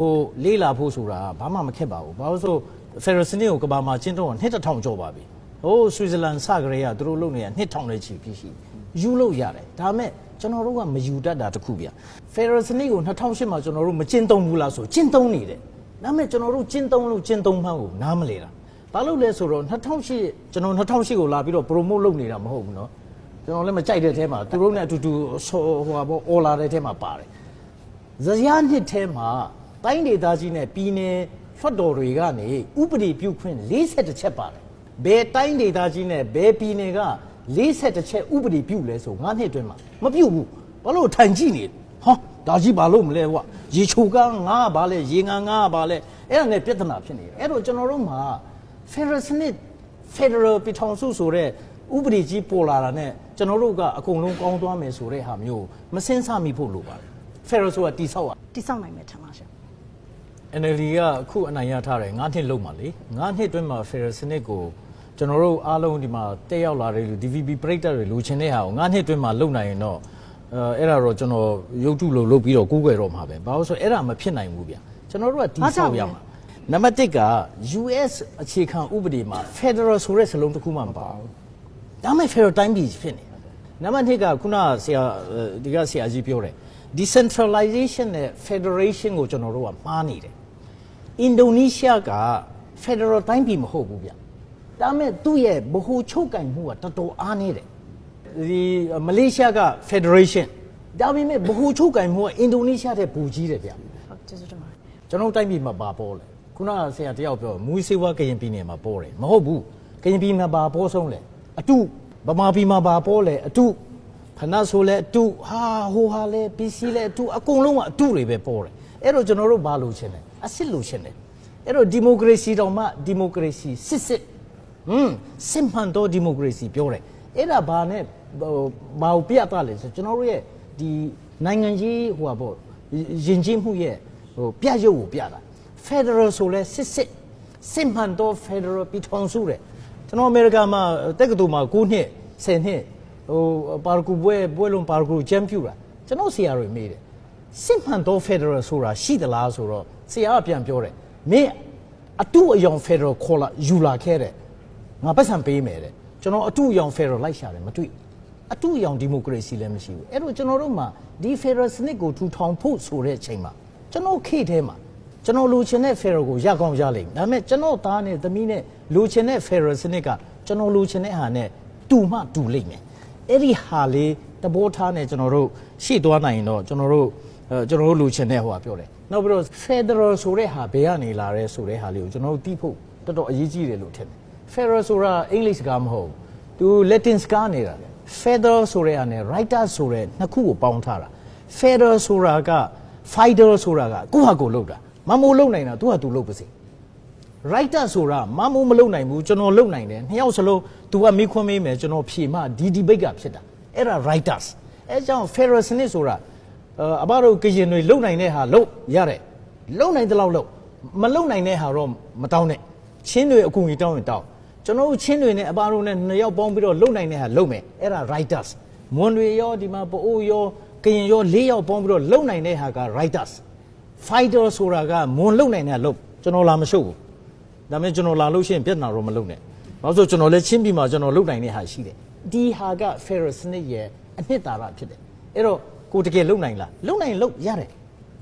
ဟိုလေးလာဖို့ဆိုတာဘာမှမခက်ပါဘူးဘာလို့ဆိုဖယ်ရစနစ်ကိုကဘာမှာကျင်းတော့နှစ်တစ်ထောင်ကျော်ပါပြီဟိုဆွစ်ဇာလန်စကရေကသူတို့လုပ်နေတာနှစ်ထောင်နဲ့ချီပြီးရှိယူလို့ရတယ်ဒါပေမဲ့ကျွန်တော်တို့ကမယူတတ်တာတခုဗျဖယ်ရစနစ်ကို2008မှာကျွန်တော်တို့မကျင်းသုံးဘူးလားဆိုကျင်းသုံးနေတယ်ဒါပေမဲ့ကျွန်တော်တို့ကျင်းသုံးလို့ကျင်းသုံးမှန်းကိုနားမလဲတာဘာလို့လဲဆိုတော့2008ကျွန်တော်2008ကိုလာပြီးတော့ promote လုပ်နေတာမဟုတ်ဘူးเนาะကျွန်တော်လည်းမကြိုက်တဲ့အထဲမှာသူတို့နဲ့အတူတူဆောဟိုဟာပေါ့ all လာတဲ့အထဲမှာပါတယ် ဇရာနှစ်ထဲမှာ တိုင်းဒေသကြီးနဲ့ပြည်နယ်ဖတ်တော်တွေကနေဥပဒေပြုခွင့်40ချက်ပါတယ်ဘယ်တိုင်းဒေသကြီးနဲ့ဘယ်ပြည်နယ်က40ချက်ဥပဒေပြုလဲဆိုငါးနှစ်အတွင်းမှာမပြုတ်ဘူးဘာလို့ထိုင်ကြည့်နေဟာဒါကြီးဘာလို့မလဲကွာရေချိုကငါကဘာလဲရေငါငါကဘာလဲအဲ့ဒါနဲ့ပြဿနာဖြစ်နေတယ်အဲ့တော့ကျွန်တော်တို့မှာ Federal စနစ် Federal ပြည်ထောင်စုဆိုတဲ့ဥပဒေကြီးပေါ်လာတာနဲ့ကျွန်တော်တို့ကအကုန်လုံးကောင်းသွားမယ်ဆိုတဲ့ဟာမျိုးမစင်းစမိဖို့လိုပါတယ် Federal ဆိုတာတိဆောက်ရတိစောက်နိုင်မယ်ထင်ပါရှင် NLD ကအခုအနိုင်ရထားတယ်9နှစ်လုံးပါလေ9နှစ်အတွင်းမှာ Federal စနစ်ကိုကျွန်တော်တို့အားလုံးဒီမှာတက်ရောက်လာတဲ့လူ DVB ပရိသတ်တွေလူချင်းတဲ့ဟာကို9နှစ်အတွင်းမှာလုပ်နိုင်ရင်တော့အဲအဲ့ဒါတော့ကျွန်တော်ရုပ်တုလို့လုပ်ပြီးတော့ကိုးကွယ်တော့မှာပဲဘာလို့ဆိုအဲ့ဒါမဖြစ်နိုင်ဘူးဗျကျွန်တော်တို့ကတီးဆောက်ရမှာနံပါတ်1က US အခြေခံဥပဒေမှာ Federal ဆိုတဲ့စလုံးတစ်ခုမှမပါဘူးဒါမှမဟုတ် Federal တိုင်းပြည်ဖြစ်နေနံပါတ်2ကခုနဆရာဒီကဆရာကြီးပြောတယ် decentralization နဲ့ federation ကိုကျွန်တော်တို့ကမှားနေတယ် အင်ဒိုနီးရှားက Federal တိုင်းပြည်မဟုတ်ဘူးဗျဒါပေမဲ့သူ့ရဲ့ဗဟိုချုပ်ကင်မှုကတော်တော်အားနေတယ်ဒီမလေးရှားက Federation ဒါပေမဲ့ဗဟိုချုပ်ကင်မှုကအင်ဒိုနီးရှားတဲ့ပူကြီးတယ်ဗျဟုတ်ကျေးဇူးတင်ပါတယ်ကျွန်တော်တို့တိုင်းပြည်မှာပါပေါ်လဲခုနကဆရာတယောက်ပြောမူစေဝါကရင်ပြည်နယ်မှာပေါ်တယ်မဟုတ်ဘူးကရင်ပြည်မှာပါပေါ်ဆုံးလဲအတုဗမာပြည်မှာပါပေါ်လဲအတုခဏဆိုလဲအတုဟာဟိုဟာလဲပစ္စည်းလဲအတုအကုန်လုံးကအတုတွေပဲပေါ်တယ် အဲ့တော့ကျွန်တော်တို့ဘာလို့ချင်လဲအစ်စ်လို့ချင်တယ်အဲ့တော့ဒီမိုကရေစီတောင်မှဒီမိုကရေစီစစ်စစ်ဟွန်းစစ်မှန်တော့ဒီမိုကရေစီပြောတယ်အဲ့ဒါဘာနဲ့ဟိုဘာကိုပြတ်သွားလဲဆိုကျွန်တော်တို့ရဲ့ဒီနိုင်ငံကြီးဟိုဟာပေါ့ယဉ်ကျေးမှုရဲ့ဟိုပြရုပ်ကိုပြတာ Federal ဆိုလဲစစ်စစ်စစ်မှန်တော့ Federal ပြည်ထောင်စုတဲ့ကျွန်တော်အမေရိကန်မှာတက္ကသိုလ်မှာ9နှစ်10နှစ်ဟိုပါရဂူပွဲပွဲလုံးပါရဂူချန်ပီယံကျွန်တော်ဆရာတွေမေးတယ် စစ်မှန်တော့ Federal ဆိုတာရှိသလားဆိုတော့ဆရာကပြန်ပြောတယ်မင်းအတူအယောင် Federal ခေါ်လာယူလာခဲ့တဲ့ငါပတ်စံပေးမယ်တဲ့ကျွန်တော်အတူအယောင် Federal လိုက်ရှာတယ်မတွေ့အတူအယောင်ဒီမိုကရေစီလည်းမရှိဘူးအဲ့တော့ကျွန်တော်တို့မှာဒီ Federal စနစ်ကိုထူထောင်ဖို့ဆိုတဲ့အချိန်မှာကျွန်တော်ခေတ်ထဲမှာကျွန်တော်လိုချင်တဲ့ Federal ကိုရကောင်းရလိမ့်မယ်ဒါပေမဲ့ကျွန်တော်သားနဲ့သမီးနဲ့လိုချင်တဲ့ Federal စနစ်ကကျွန်တော်လိုချင်တဲ့ဟာနဲ့တူမှတူလိမ့်မယ်အဲ့ဒီဟာလေးတဘောထားနဲ့ကျွန်တော်တို့ရှေ့သွားနိုင်ရင်တော့ကျွန်တော်တို့အဲ ကျွန်တော်တို့လိုချင်တဲ့ဟိုဟာပြောတယ်နောက်ပြီးတော့ Federal ဆိုတဲ့ဟာဘယ်ကနေလာရဲဆိုတဲ့ဟာလေးကိုကျွန်တော်တို့သိဖို့တော်တော်အရေးကြီးတယ်လို့ထင်တယ် Federal ဆိုတာအင်္ဂလိပ်စကားမဟုတ်ဘူးသူ Latin စကားနေတာ Federal ဆိုတဲ့အနေ writer ဆိုတဲ့နှစ်ခုကိုပေါင်းထားတာ Federal ဆိုတာက fighter ဆိုတာကကိုယ့်ဟာကိုယ်လုပ်တာမမိုးလုပ်နိုင်တာသူဟာသူလုပ်ပါစေ writer ဆိုတာမမိုးမလုပ်နိုင်ဘူးကျွန်တော်လုပ်နိုင်တယ်နှစ်ယောက်စလုံး तू ကမိခွန်းမေးမယ်ကျွန်တော်ဖြေမှဒီ debate ကဖြစ်တာအဲ့ဒါ writers အဲကြောင့် Federal စနစ်ဆိုတာ အာအဘတို့ကရင်တွေလုပ်နိုင်တဲ့ဟာလုပ်ရတယ်လုပ်နိုင်တဲ့လောက်လုပ်မလုပ်နိုင်တဲ့ဟာတော့မတောင်းနဲ့ချင်းတွေအကူအညီတောင်းရင်တောင်းကျွန်တော်တို့ချင်းတွေနဲ့အဘတို့နဲ့နှစ်ယောက်ပေါင်းပြီးတော့လုပ်နိုင်တဲ့ဟာလုပ်မယ်အဲ့ဒါ writers မွန်တွေရောဒီမှာပိုးရောကရင်ရောလေးယောက်ပေါင်းပြီးတော့လုပ်နိုင်တဲ့ဟာက writers fighter ဆိုတာကမွန်လုံနိုင်တဲ့လုံကျွန်တော်လာမရှုပ်ဘူးဒါပေမဲ့ကျွန်တော်လာလို့ရှိရင်ပြဿနာတော့မလုံနဲ့ဘာလို့ဆိုကျွန်တော်လည်းချင်းပြီးမှကျွန်တော်လုံနိုင်တဲ့ဟာရှိတယ်ဒီဟာက Ferris စနစ်ရဲ့အနှစ်သာရဖြစ်တယ်အဲ့တော့ ကိုတကယ်လုံနိုင်လားလုံနိုင်လုံရတယ်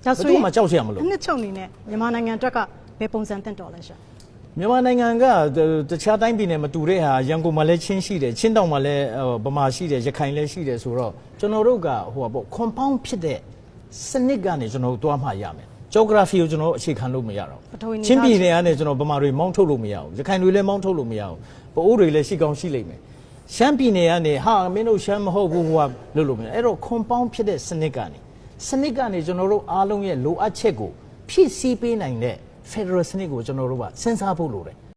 ဒါဆိုရင်ဘယ်သူမှကြောက်စရာမလိုအနှစ်ချုပ်အနေနဲ့မြန်မာနိုင်ငံအတွက်ကဘယ်ပုံစံတင့်တော်လဲရှင်မြန်မာနိုင်ငံကတခြားတိုင်းပြည်နယ်မတူတဲ့ဟာရန်ကုန်မှာလည်းချင်းရှိတယ်ချင်းတောင်မှာလည်းဗမာရှိတယ်ရခိုင်လည်းရှိတယ်ဆိုတော့ကျွန်တော်တို့ကဟိုပါပေါ့ compound ဖြစ်တဲ့စနစ်ကနေကျွန်တော်တို့တွားမှရမယ် geography ကိုကျွန်တော်တို့အခြေခံလို့မရတော့ပထဝီနေသားချင်းပြည်နယ်ကနေကျွန်တော်ဗမာတွေမောင်းထုတ်လို့မရဘူးရခိုင်တွေလည်းမောင်းထုတ်လို့မရဘူးပအိုးတွေလည်းရှိကောင်းရှိလိမ့်မယ် ရှမ်းပြည်နယ်ကနေဟာမင်းတို့ရှမ်းမဟုတ်ဘူးဟိုကလို့လို့မရအဲ့တော့ compound ဖြစ်တဲ့စနစ်ကနေစနစ်ကနေကျွန်တော်တို့အားလုံးရဲ့လိုအပ်ချက်ကိုဖြည့်ဆည်းပေးနိုင်တဲ့ federal စနစ်ကိုကျွန်တော်တို့ကစဉ်းစားဖို့လိုတယ်